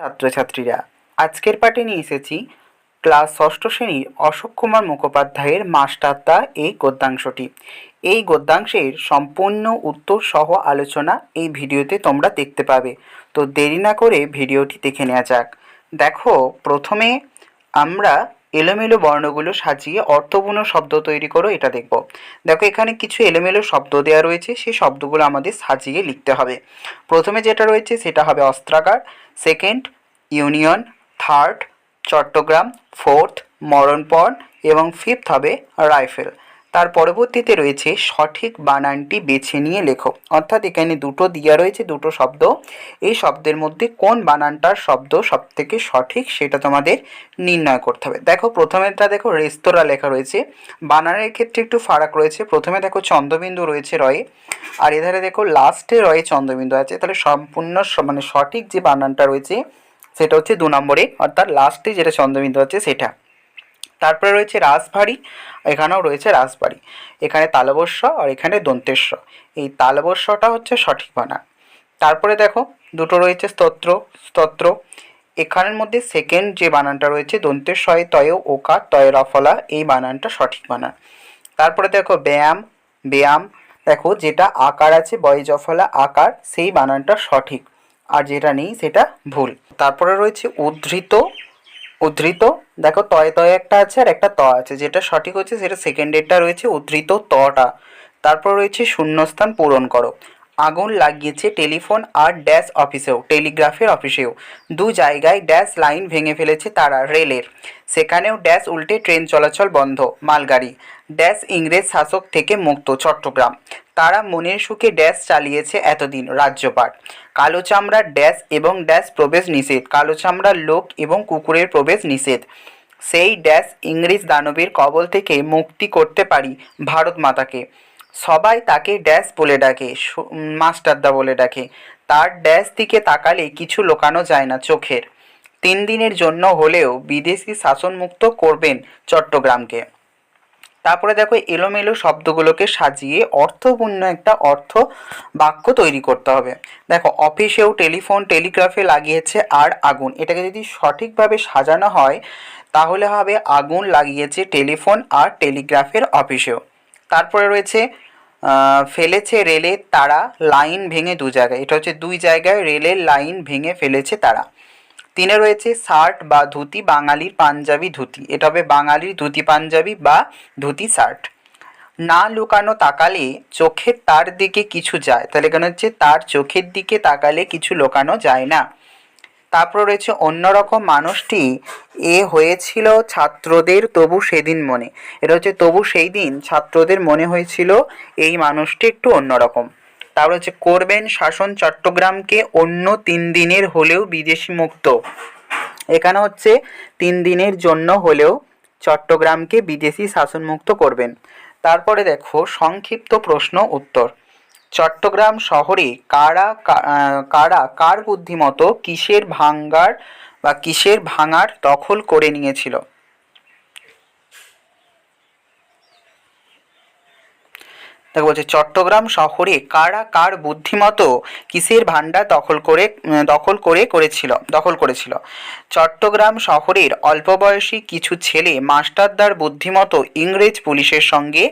ছাত্রছাত্রীরা। আজকের পাঠে নিয়ে এসেছি ক্লাস ষষ্ঠ শ্রেণির অশোক কুমার মুখোপাধ্যায়ের মাস্টারদা এই গদ্যাংশটি। এই গদ্যাংশের সম্পূর্ণ উত্তর সহ আলোচনা এই ভিডিওতে তোমরা দেখতে পাবে। তো দেরি না করে ভিডিওটি দেখে নেওয়া যাক। দেখো, প্রথমে আমরা এলোমেলো বর্ণগুলো সাজিয়ে অর্থপূর্ণ শব্দ তৈরি করো, এটা দেখব। দেখো, এখানে কিছু এলোমেলো শব্দ দেওয়া রয়েছে। সেই শব্দগুলো আমাদের সাজিয়ে লিখতে হবে। প্রথমে যেটা রয়েছে, সেটা হবে অস্ত্রাগার। Second union third Chittagong. Fourth মরণপণ। এবং ফিফথ হবে রাইফেল তার পরবর্তীতে রয়েছে সঠিক বানানটি বেছে নিয়ে লেখো। অর্থাৎ এখানে দুটো দিয়া রয়েছে, দুটো শব্দ। এই শব্দের মধ্যে কোন বানানটার শব্দ সব থেকে সঠিক সেটা তোমাদের নির্ণয় করতে হবে। দেখো প্রথমেটা দেখো, রেস্তোরাঁ লেখা রয়েছে। বানানের ক্ষেত্রে একটু ফারাক রয়েছে। প্রথমে দেখো, চন্দ্রবিন্দু রয়েছে রয়ে। আর এধারে দেখো, লাস্টে রয়ে চন্দ্রবিন্দু আছে। তাহলে সম্পূর্ণ মানে সঠিক যে বানানটা রয়েছে, সেটা হচ্ছে দু নম্বরে। অর্থাৎ লাস্টে যেটা চন্দ্রবিন্দু আছে, সেটা। তারপরে রয়েছে রাজবাড়ি, এখানেও রয়েছে রাজবাড়ি। এখানে তালবস্য আর এখানে দন্তেস্ব এই তালবস্যটা হচ্ছে সঠিক বানান তারপরে দেখো, দুটো রয়েছে স্তোত্র স্তোত্র। এখানের মধ্যে সেকেন্ড যে বানানটা রয়েছে দন্তেশ্বয় তয় ওকার তয় রফলা এই বানানটা সঠিক বানান তারপরে দেখো, ব্যায়াম ব্যায়াম। দেখো, যেটা আকার আছে বয় জফলা আকার, সেই বানানটা সঠিক। আর যেটা নেই, সেটা ভুল। তারপরে রয়েছে উদ্ধৃত উদ্ধৃত দেখো তয় তয় একটা আছে আর একটা ত আছে। যেটা সঠিক হচ্ছে সেটা সেকেন্ডেরটা রয়েছে, উদ্ধৃত তটা। তারপর রয়েছে শূন্যস্থান পূরণ করো। আগুন লাগিয়েছে টেলিফোন আর ড্যাশ অফিসেও, টেলিগ্রাফের অফিসেও। দু জায়গায় ড্যাশ লাইন ভেঙে ফেলেছে তারা রেলের। সেখানেও ড্যাশ উল্টে ট্রেন চলাচল বন্ধ, মালগাড়ি। ড্যাশ ইংরেজ শাসক থেকে মুক্ত, চট্টগ্রাম। তারা মনের সুখে ড্যাশ চালিয়েছে এতদিন, রাজ্যপাট। কালো চামড়ার ড্যাশ এবং ড্যাশ প্রবেশ নিষেধ, কালো চামড়ার লোক এবং কুকুরের প্রবেশ নিষেধ। সেই ড্যাশ ইংরেজ দানবের কবল থেকে মুক্তি করতে পারি ভারত মাতাকে। সবাই তাকে ড্যাশ বলে ডাকে মাস্টারদা বলে ডাকে। তার ড্যাশ দিকে তাকালে কিছু লোকানো যায় না চোখের। তিন দিনের জন্য হলেও বিদেশি শাসনমুক্ত করবেন চট্টগ্রামকে। তারপরে দেখো এলোমেলো শব্দগুলোকে সাজিয়ে অর্থপূর্ণ একটা অর্থ বাক্য তৈরি করতে হবে। দেখো, অফিসেও টেলিফোন, টেলিগ্রাফে লাগিয়েছে আর আগুন। এটাকে যদি সঠিকভাবে সাজানো হয়, তাহলে হবে আগুন লাগিয়েছে টেলিফোন আর টেলিগ্রাফের অফিসেও। তারপরে রয়েছে ফেলেছে রেলের তারা, লাইন ভেঙে দু জায়গায়। এটা হচ্ছে দুই জায়গায় রেলের লাইন ভেঙে ফেলেছে তারা। তিনে রয়েছে শার্ট বা ধুতি বাঙালির পাঞ্জাবি ধুতি। এটা হবে বাঙালির ধুতি পাঞ্জাবি বা ধুতি শার্ট না লুকানো তাকালে চোখের তার দিকে কিছু যায়। তাহলে কেন হচ্ছে তার চোখের দিকে তাকালে কিছু লুকানো যায় না। তারপর রয়েছে অন্যরকম মানুষটি, এ হয়েছিল ছাত্রদের, তবু সেদিন মনে। এটা হচ্ছে, তবু সেই দিন ছাত্রদের মনে হয়েছিল এই মানুষটি একটু অন্যরকম। তারপর হচ্ছে, করবেন শাসন চট্টগ্রামকে অন্য তিন দিনের হলেও বিদেশি মুক্ত। এখানে হচ্ছে, তিন দিনের জন্য হলেও চট্টগ্রামকে বিদেশি শাসনমুক্ত করবেন। তারপরে দেখো, সংক্ষিপ্ত প্রশ্ন উত্তর। চট্টগ্রাম শহরে কারা কারা কার বুদ্ধিমতো কিসের ভাঙ্গার বা কিসের ভাঙার দখল করে নিয়েছিল? দেখো বলছে, চট্টগ্রাম শহরে কারা কার বুদ্ধিমতো কিসের ভাণ্ডার দখল করে দখল করে করেছিল, দখল করেছিল? চট্টগ্রাম শহরের অল্প বয়সী কিছু ছেলে মাস্টারদার বুদ্ধিমতো ইংরেজ পুলিশের সঙ্গে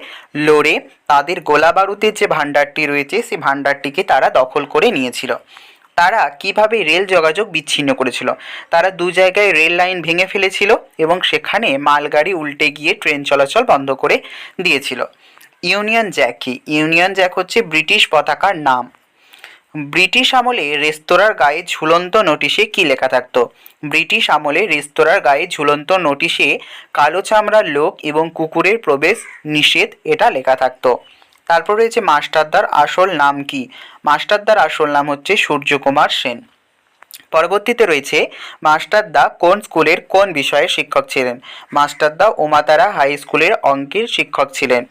লড়ে তাদের গোলা বারুদের যে ভাণ্ডারটি রয়েছে সেই ভাণ্ডারটিকে তারা দখল করে নিয়েছিল। তারা কীভাবে রেল যোগাযোগ বিচ্ছিন্ন করেছিল? তারা দু জায়গায় রেল লাইন ভেঙে ফেলেছিল এবং সেখানে মালগাড়ি উল্টে গিয়ে ট্রেন চলাচল বন্ধ করে দিয়েছিল। ইউনিয়ন জ্যাক কি? ইউনিয়ন জ্যাক হচ্ছে ব্রিটিশ পতাকার নাম। ব্রিটিশ আমলে রেস্তোরাঁর গায়ে ঝুলন্ত নোটিশে কি লেখা থাকতো? ব্রিটিশ আমলে রেস্তোরাঁর গায়ে ঝুলন্ত নোটিশে কালো চামড়ার লোক এবং কুকুরের প্রবেশ নিষেধ এটা লেখা থাকতো। তারপর রয়েছে মাস্টারদার আসল নাম কি? মাস্টারদার আসল নাম হচ্ছে সূর্যকুমার সেন। পরবর্তীতে রয়েছে মাস্টারদা কোন স্কুলের কোন বিষয়ের শিক্ষক ছিলেন? মাস্টারদা ওমাতারা হাই স্কুলের অঙ্কের শিক্ষক ছিলেন।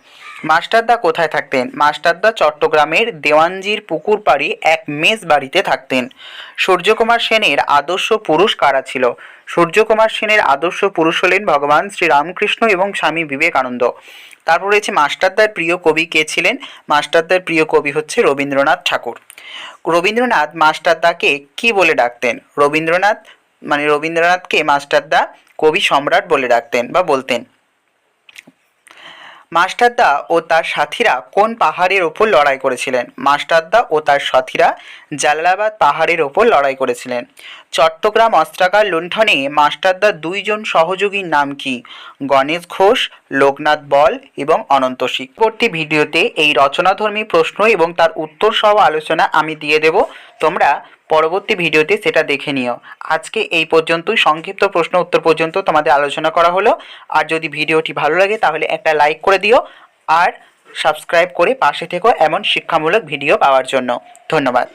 মাস্টারদা কোথায় থাকতেন? মাস্টারদা চট্টগ্রামের দেওয়ানজির পুকুর পাড়ে এক মেজ বাড়িতে থাকতেন। সূর্যকুমার সেনের আদর্শ পুরুষ কারা ছিল? সূর্যকুমার সেনের আদর্শ পুরুষ হলেন ভগবান শ্রীরামকৃষ্ণ এবং স্বামী বিবেকানন্দ। তারপর রয়েছে মাস্টারদার প্রিয় কবি কে ছিলেন? মাস্টারদার প্রিয় কবি হচ্ছে রবীন্দ্রনাথ ঠাকুর। রবীন্দ্রনাথ মাস্টারদাকে কি বলে ডাকতেন? রবীন্দ্রনাথ মানে রবীন্দ্রনাথকে মাস্টারদা কবি সম্রাট বলে ডাকতেন বা বলতেন। মাস্টারদা ও তার সাথীরা কোন পাহাড়ের ওপর লড়াই করেছিলেন? মাস্টারদা ও তার সাথীরা জালালাবাদ পাহাড়ের ওপর লড়াই করেছিলেন। চট্টগ্রাম অস্ত্রাগার লুণ্ঠনে মাস্টারদার দুইজন সহযোগীর নাম কি? গণেশ ঘোষ, লোকনাথ বল এবং অনন্ত পরবর্তী ভিডিওতে এই রচনাধর্মী প্রশ্ন এবং তার উত্তর সহ আলোচনা আমি দিয়ে দেব। তোমরা পরবর্তী ভিডিওতে সেটা দেখে নিও। আজকে এই পর্যন্তই। সংক্ষিপ্ত প্রশ্ন উত্তর পর্যন্ত তোমাদের আলোচনা করা হলো। আর যদি ভিডিওটি ভালো লাগে, তাহলে একটা লাইক করে দিও। আর সাবস্ক্রাইব করে পাশে থেকো এমন শিক্ষামূলক ভিডিও পাওয়ার জন্য। ধন্যবাদ।